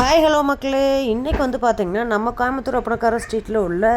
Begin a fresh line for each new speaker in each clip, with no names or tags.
Hi hello மக்களே. இன்றைக்கி வந்து பார்த்தீங்கன்னா நம்ம கோயம்புத்தூர் அப்பனக்கார ஸ்ட்ரீட்டில் உள்ள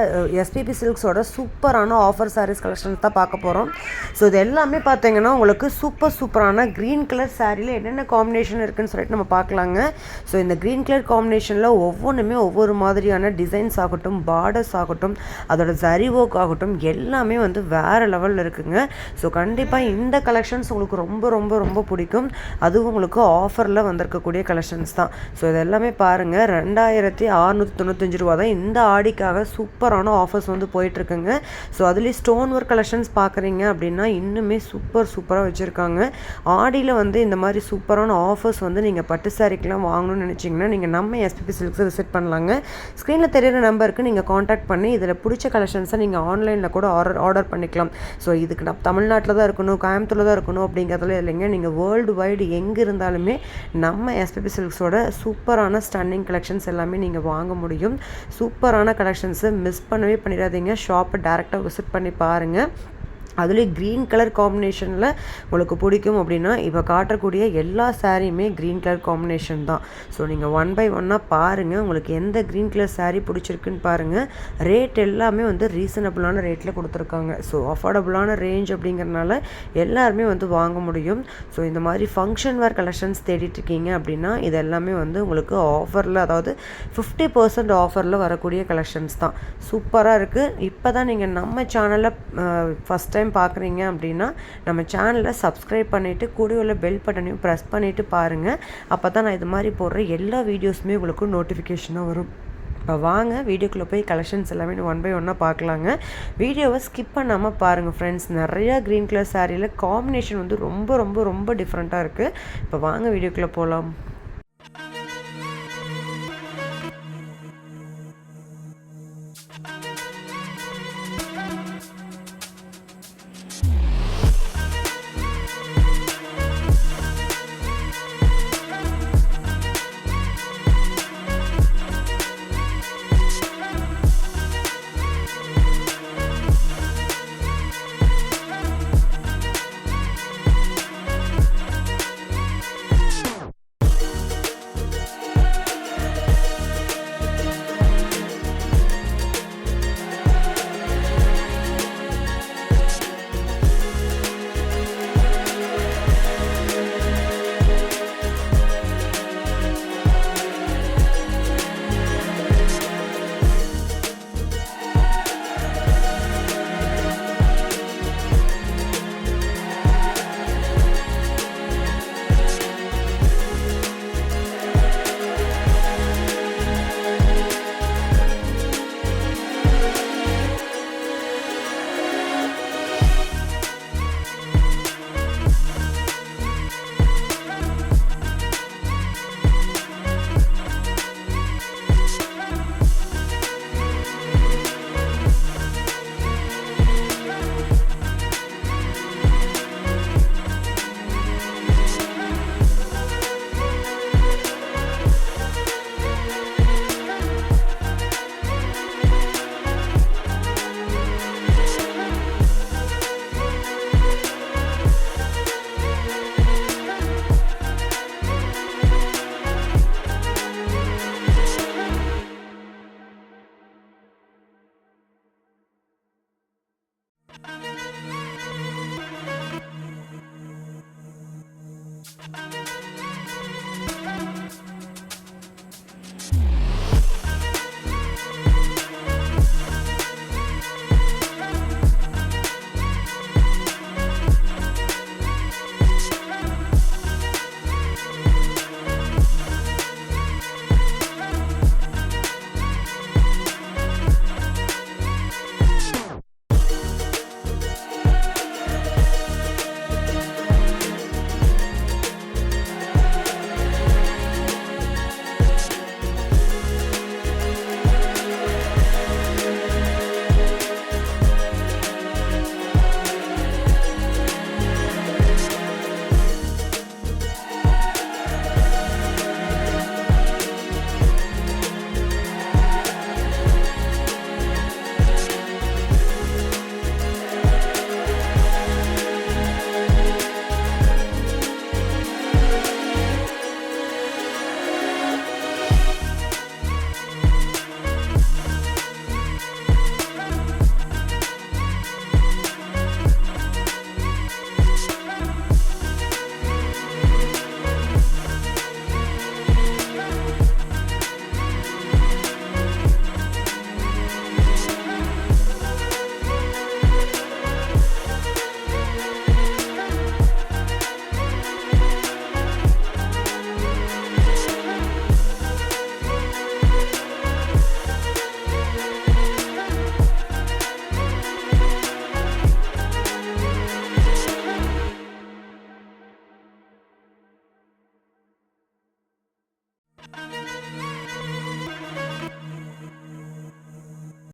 எஸ்பிபி சில்க்ஸோட சூப்பரான ஆஃபர் சாரீஸ் கலெக்ஷன்ஸ் தான் பார்க்க போகிறோம் ஸோ இது எல்லாமே பார்த்தீங்கன்னா உங்களுக்கு சூப்பர் சூப்பரான க்ரீன் கலர் சாரியில் என்னென்ன காம்பினேஷன் இருக்குதுன்னு சொல்லிட்டு நம்ம பார்க்கலாங்க. ஸோ இந்த க்ரீன் கலர் காம்பினேஷனில் ஒவ்வொன்றுமே ஒவ்வொரு மாதிரியான டிசைன்ஸ் ஆகட்டும் பார்டர்ஸ் ஆகட்டும் அதோட ஜரி ஒர்க் ஆகட்டும் எல்லாமே வந்து வேறு லெவலில் இருக்குங்க. ஸோ கண்டிப்பாக இந்த கலெக்ஷன்ஸ் உங்களுக்கு ரொம்ப ரொம்ப ரொம்ப பிடிக்கும். அதுவும் உங்களுக்கு ஆஃபரில் வந்திருக்கக்கூடிய கலெக்ஷன்ஸ் தான். ஸோ இது எல்லாமே பாருங்கள் ரெண்டாயிரத்தி அறநூற்றி தொண்ணூத்தஞ்சு ரூபா தான். இந்த ஆடிக்காக சூப்பரான ஆஃபர்ஸ் வந்து போயிட்டுருக்குங்க. ஸோ அதுலேயும் ஸ்டோன் ஒர்க் கலெக்ஷன்ஸ் பார்க்குறீங்க அப்படின்னா இன்னுமே சூப்பர் சூப்பராக வச்சுருக்காங்க. ஆடியில் வந்து இந்த மாதிரி சூப்பரான ஆஃபர்ஸ் வந்து நீங்கள் பட்டு சாரிக்கெலாம் வாங்கணும்னு நினச்சிங்கன்னா நீங்கள் நம்ம எஸ்பிபி சில்க்ஸை விசிட் பண்ணலாங்க. ஸ்க்ரீனில் தெரியிற நம்பருக்கு நீங்கள் காண்டாக்ட் பண்ணி இதில் பிடிச்ச கலெக்ஷன்ஸை நீங்கள் ஆன்லைனில் கூட ஆர்டர் ஆர்டர் பண்ணிக்கலாம். ஸோ இதுக்கு நான் தமிழ்நாட்டில் தான் இருக்கணும் கோயம்புத்தூரில் தான் இருக்கணும் அப்படிங்கிறதுல இல்லைங்க. நீங்கள் வேர்ல்டு வைடு எங்கே இருந்தாலுமே நம்ம எஸ்பிபி சில்க்ஸோட சூப்பரான ஸ்டன்னிங் கலெக்ஷன்ஸ் எல்லாமே நீங்கள் வாங்க முடியும். சூப்பரான கலெக்ஷன்ஸு மிஸ் பண்ணவே பண்ணிடாதீங்க. ஷாப்பை டேரெக்டாக விசிட் பண்ணி பாருங்கள் அதுலேயும் க்ரீன் கலர் காம்பினேஷனில் உங்களுக்கு பிடிக்கும் அப்படின்னா இப்போ காட்டக்கூடிய எல்லா சாரியுமே க்ரீன் கலர் காம்பினேஷன் தான். ஸோ நீங்கள் ஒன் பை ஒன்னாக பாருங்கள் உங்களுக்கு எந்த க்ரீன் கலர் சாரீ பிடிச்சிருக்குன்னு பாருங்கள் ரேட் எல்லாமே வந்து ரீசனபிளான ரேட்டில் கொடுத்துருக்காங்க. ஸோ அஃபோர்டபுளான ரேஞ்ச் அப்படிங்கிறனால எல்லாருமே வந்து வாங்க முடியும். ஸோ இந்த மாதிரி ஃபங்க்ஷன் வேர் கலெக்ஷன்ஸ் தேடிட்டுருக்கீங்க அப்படின்னா இது எல்லாமே வந்து உங்களுக்கு ஆஃபரில் அதாவது ஃபிஃப்டி பர்சன்ட் ஆஃபரில் வரக்கூடிய கலெக்ஷன்ஸ் தான். சூப்பராக இருக்குது இப்போ தான் நீங்கள் நம்ம சேனலில் ஃபஸ்ட் டைம் பார்க்குறீங்க அப்படின்னா நம்ம சேனலை சப்ஸ்கிரைப் பண்ணிவிட்டு கூட உள்ள பெல் பட்டனையும் ப்ரெஸ் பண்ணிவிட்டு பாருங்கள் அப்போ தான் நான் இது மாதிரி போடுற எல்லா வீடியோஸுமே உங்களுக்கு நோட்டிஃபிகேஷனாக வரும். இப்போ வாங்க வீடியோக்குள்ளே போய் கலெக்ஷன்ஸ் எல்லாமே ஒன் பை ஒன்னாக பார்க்கலாங்க வீடியோவை ஸ்கிப் பண்ணாமல் பாருங்கள் ஃப்ரெண்ட்ஸ் நிறையா க்ரீன் கலர் சாரியில் காம்பினேஷன் வந்து ரொம்ப ரொம்ப ரொம்ப டிஃப்ரெண்ட்டாக இருக்குது இப்போ வாங்க வீடியோக்குள்ளே போகலாம் Thank you.